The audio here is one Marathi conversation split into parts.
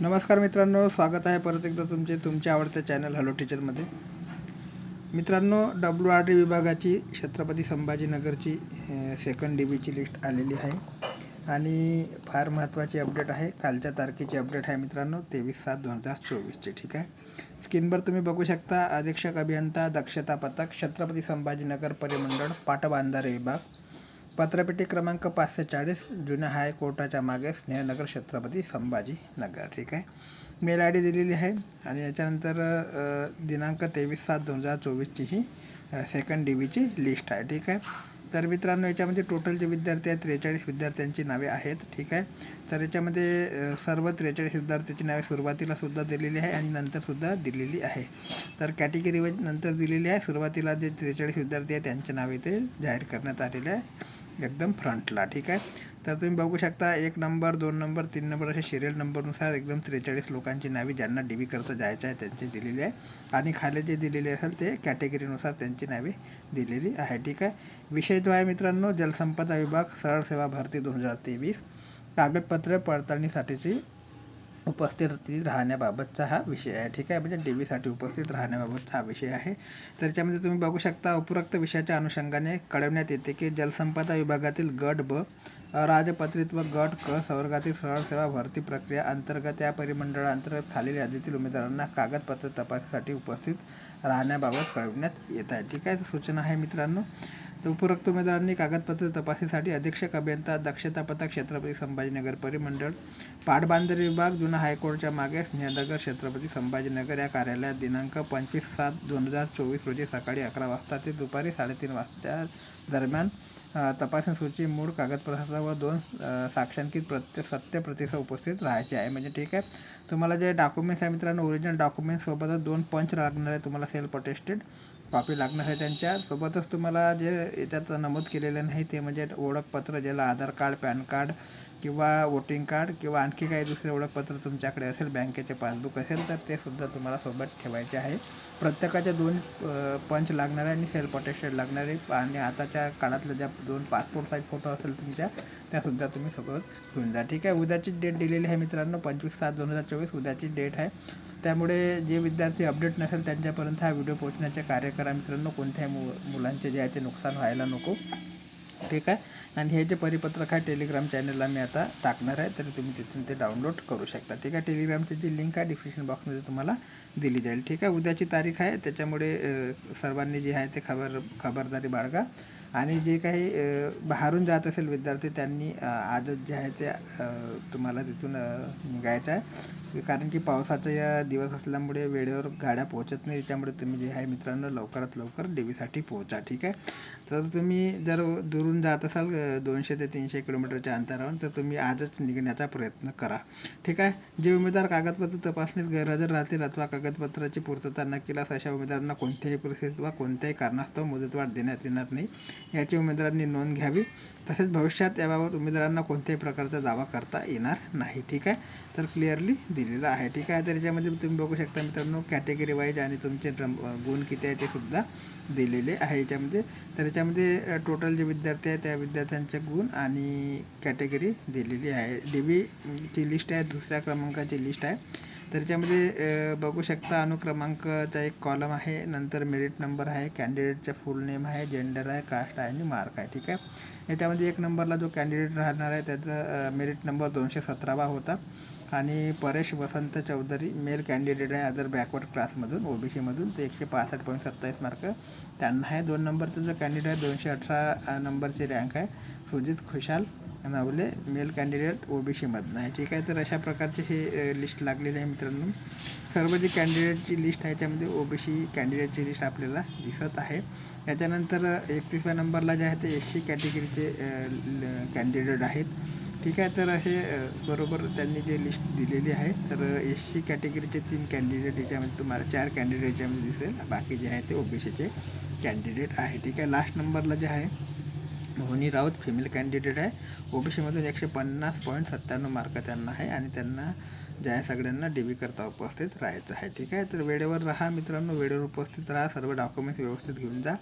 नमस्कार मित्रांनो स्वागत आहे परत एकदा तुमचे तुमच्या आवडत्या चॅनल हॅलो टीचरमध्ये मित्रांनो डब्ल्यू आर टी विभागाची छत्रपती संभाजीनगरची सेकंड डी बीची लिस्ट आलेली आहे. आणि फार महत्त्वाची अपडेट आहे कालच्या तारखेची अपडेट आहे मित्रांनो तेवीस सात दोन हजार चोवीसची ठीक आहे? स्क्रीनवर तुम्ही बघू शकता अधीक्षक अभियंता दक्षता पथक छत्रपती संभाजीनगर परिमंडळ पाटबांधारे विभाग. पत्रपेटी क्रमांक पाचशे चाळीस जुन्या हायकोर्टाच्या मागे स्नेहनगर छत्रपती संभाजीनगर ठीक आहे? मेल आय डी दिलेली आहे आणि याच्यानंतर दिनांक तेवीस सात दोन हजार चोवीसची ही सेकंड डी बीची लिस्ट आहे ठीक आहे? तर मित्रांनो याच्यामध्ये टोटल जे विद्यार्थी आहेत त्रेचाळीस विद्यार्थ्यांची नावे आहेत ठीक आहे? तर याच्यामध्ये सर्व त्रेचाळीस विद्यार्थ्यांची नावे सुरुवातीला सुद्धा दिलेली आहे आणि नंतरसुद्धा दिलेली आहे. तर कॅटेगरी वाईज नंतर दिलेली आहे. सुरुवातीला जे त्रेचाळीस विद्यार्थी आहेत त्यांचे नावे इथे जाहीर करण्यात आलेले आहे. एकदम फ्रंटला ठीक आहे? तर तुम्ही बघू शकता एक नंबर दोन नंबर तीन नंबर असे सिरियल नंबरनुसार एकदम त्रेचाळीस लोकांची नावे ज्यांना डी बी करता जायचं आहे त्यांची दिलेली आहे. आणि खाली जे दिलेले असेल ते कॅटेगरीनुसार त्यांची नावे दिलेली आहे ठीक आहे? विषय जो आहे मित्रांनो जलसंपदा विभाग सरळ सेवा भरती दोन हजार तेवीस कागदपत्र पडताळणीसाठीची उपस्थित राहण्याबाबतचा हा विषय आहे. ठीक आहे? म्हणजे डी व्हीसाठी उपस्थित राहण्याबाबतचा हा विषय आहे. तर त्याच्यामध्ये तुम्ही बघू शकता उपरोक्त विषयाच्या अनुषंगाने कळवण्यात येते की जलसंपदा विभागातील गट ब राजपत्रित व गट क संवर्गातील सरळ सेवा भरती प्रक्रिया अंतर्गत या परिमंडळांतर्गत खालील यादीतील उमेदवारांना कागदपत्र तपासणीसाठी उपस्थित राहण्याबाबत कळवण्यात येत आहे. ठीक आहे? सूचना आहे मित्रांनो. उपरोक्त उमेदवारांनी कागदपत्र तपासणीसाठी अधीक्षक अभियंता दक्षता पथक छत्रपती संभाजीनगर परिमंडळ पाटबांधारे विभाग जुना हायकोर्टच्या मागे स्नेहनगर छत्रपती संभाजीनगर या कार्यालयात दिनांक पंचवीस सात दोन हजार चोवीस रोजी सकाळी अकरा वाजता ते दुपारी साडेतीन वाजता दरम्यान तपासणी सूची मूळ कागदपत्रासह व दोन साक्षांकित प्रत्य सत्य प्रतिसह उपस्थित राहायचे आहे. म्हणजे ठीक आहे. तुम्हाला जे डॉक्युमेंट्स आहे मित्रांनो ओरिजिनल डॉक्युमेंट्ससोबतच दोन पंच लागणार आहे. तुम्हाला सेल्फ अटेस्टेड कॉपी लागणार आहे त्यांच्या. सोबतच तुम्हाला जे याच्यात नमूद केलेलं नाही ते म्हणजे ओळखपत्र ज्याला आधार कार्ड पॅन कार्ड किंवा वोटिंग कार्ड किंवा आणखी काही दुसरे ओळखपत्र तुमच्याकडे असेल बँकेचे पासबुक असेल तर ते सुद्धा तुम्हाला सोबत ठेवायचे आहे. प्रत्येकाच्या दोन पंच लागणारे आणि सेल्फ अटेस्टेड लागणारे. आणि आताच्या काळातल्या ज्या दोन पासपोर्ट साईज फोटो असेल तुमच्या त्यासुद्धा तुम्ही सोबत घेऊन जा. ठीक आहे? उद्याची डेट दिलेली आहे मित्रांनो पंचवीस सात दोन हजार चोवीस. उद्याची डेट आहे. त्यामुळे जे विद्यार्थी अपडेट नसेल त्यांच्यापर्यंत हा व्हिडिओ पोहोचण्याचे कार्य करा मित्रांनो कोणत्याही मु मुलांचे जे आहे ते नुकसान व्हायला नको. ठीक आहे? आणि हे जे परिपत्रक आहे टेलिग्राम चॅनलला मी आता टाकणार आहे तर तुम्ही तिथून ते डाउनलोड करू शकता. ठीक आहे? टेलिग्रामची जी लिंक आहे डिस्क्रिप्शन बॉक्समध्ये तुम्हाला दिली जाईल. ठीक आहे? उद्याची तारीख आहे त्याच्यामुळे सर्वांनी जे आहे ते खबर खबरदारी बाळगा. आणि जे काही बाहेरून जात असेल विद्यार्थी त्यांनी आजच जे आहे ते तुम्हाला तिथून निघायचं आहे. कारण की पावसाचा या दिवस असल्यामुळे वेळेवर गाड्या पोहोचत नाही. त्यामुळे तुम्ही जे आहे मित्रांनो लवकरात लवकर देवीसाठी पोहोचा ठीक आहे? तर तुम्ही जर दुरून जात असाल दोनशे ते तीनशे किलोमीटरच्या अंतरावर तर तुम्ही आजच निघण्याचा प्रयत्न करा ठीक आहे? जे उमेदवार कागदपत्र तपासणीत गैरहजर राहतील अथवा कागदपत्राची पूर्तता न केल्यास अशा उमेदवारांना कोणत्याही परिस्थितीत वा कोणत्याही कारणास्तव मुदतवाढ देण्यात येणार नाही. याची उमेदवारांनी नोंद घ्यावी. तसेच भविष्यात याबाबत उमेदवारांना कोणत्याही प्रकारचा दावा करता येणार नाही. ठीक आहे? तर क्लिअरली दिलेलं आहे. ठीक आहे? तर याच्यामध्ये तुम्ही बघू शकता मित्रांनो कॅटेगरी वाईज आणि तुमचे ड्रम गुण किती आहे ते सुद्धा दिलेले आहे याच्यामध्ये. तर याच्यामध्ये टोटल जे विद्यार्थी आहे त्या विद्यार्थ्यांचे गुण आणि कॅटेगरी दिलेली आहे. डी बीची लिस्ट आहे दुसऱ्या क्रमांकाची लिस्ट आहे. तर याच्यामध्ये बघू शकता अनुक्रमांकचा एक कॉलम आहे. नंतर मेरिट नंबर आहे कॅन्डिडेटचा फुल नेम आहे जेंडर आहे कास्ट आहे आणि मार्क आहे ठीक आहे? याच्यामध्ये एक नंबरला जो कॅन्डिडेट राहणार आहे त्याचा मेरिट नंबर दोनशे सतरावा होता. आणि परेश वसंत चौधरी मेल कॅन्डिडेट आहे अदर बॅकवर्ड क्लासमधून ओ बी सीमधून ते एकशे पासष्ट पॉईंट सत्तावीस मार्क त्यांना आहे. दोन नंबरचा जो कॅन्डिडेट आहे दोनशे अठरा नंबरची रँक आहे. सुजित खुशाल Navale mail candidate O B सीमधनं आहे ठीक आहे तर अशा प्रकारचे हे लिस्ट लागलेली आहे मित्रांनो. सर्व जे कॅन्डिडेटची लिस्ट आहे त्यामध्ये ओ बी सी कॅन्डिडेटची लिस्ट आपल्याला दिसत आहे. याच्यानंतर एकतीसव्या नंबरला जे आहे ते एस सी कॅटेगरीचे कॅन्डिडेट आहेत. ठीक आहे तर असे बरोबर त्यांनी जे लिस्ट दिलेली आहे तर एस सी कॅटेगरीचे तीन कॅन्डिडेट याच्यामध्ये तुम्हाला चार कॅन्डिडेट याच्यामध्ये दिसेल. बाकी जे आहे ते ओ बी सीचे कॅन्डिडेट आहे. ठीक आहे लास्ट नंबरला जे आहे मोहनी राऊत फिमेल कॅन्डिडेट आहे. ओ बी सीमधून एकशे पन्नास पॉईंट सत्त्याण्णव मार्क त्यांना आहे आणि त्यांना ज्या आहे सगळ्यांना डी बी करता उपस्थित राहायचं आहे. ठीक आहे? तर वेळेवर राहा मित्रांनो. वेळेवर उपस्थित राहा. सर्व डॉक्युमेंट्स व्यवस्थित घेऊन जा.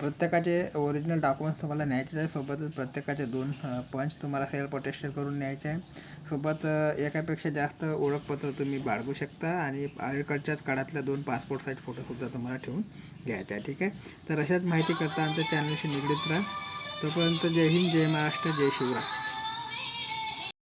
प्रत्येकाचे ओरिजिनल डॉक्युमेंट्स तुम्हाला न्यायचे आहे. सोबतच प्रत्येकाचे दोन पंच तुम्हाला सेल्फ अटेस्टेड करून न्यायचे आहे. सोबत एकापेक्षा जास्त ओळखपत्र तुम्ही बाळगू शकता आणि अलीकडच्याच काळातल्या दोन पासपोर्ट साईज फोटोसुद्धा तुम्हाला ठेवून घ्यायचा आहे. ठीक आहे? तर अशाच माहिती करता आमच्या चॅनलशी निगडीत राहा. तोपर्यंत जय हिंद जय महाराष्ट्र जय शिवराय.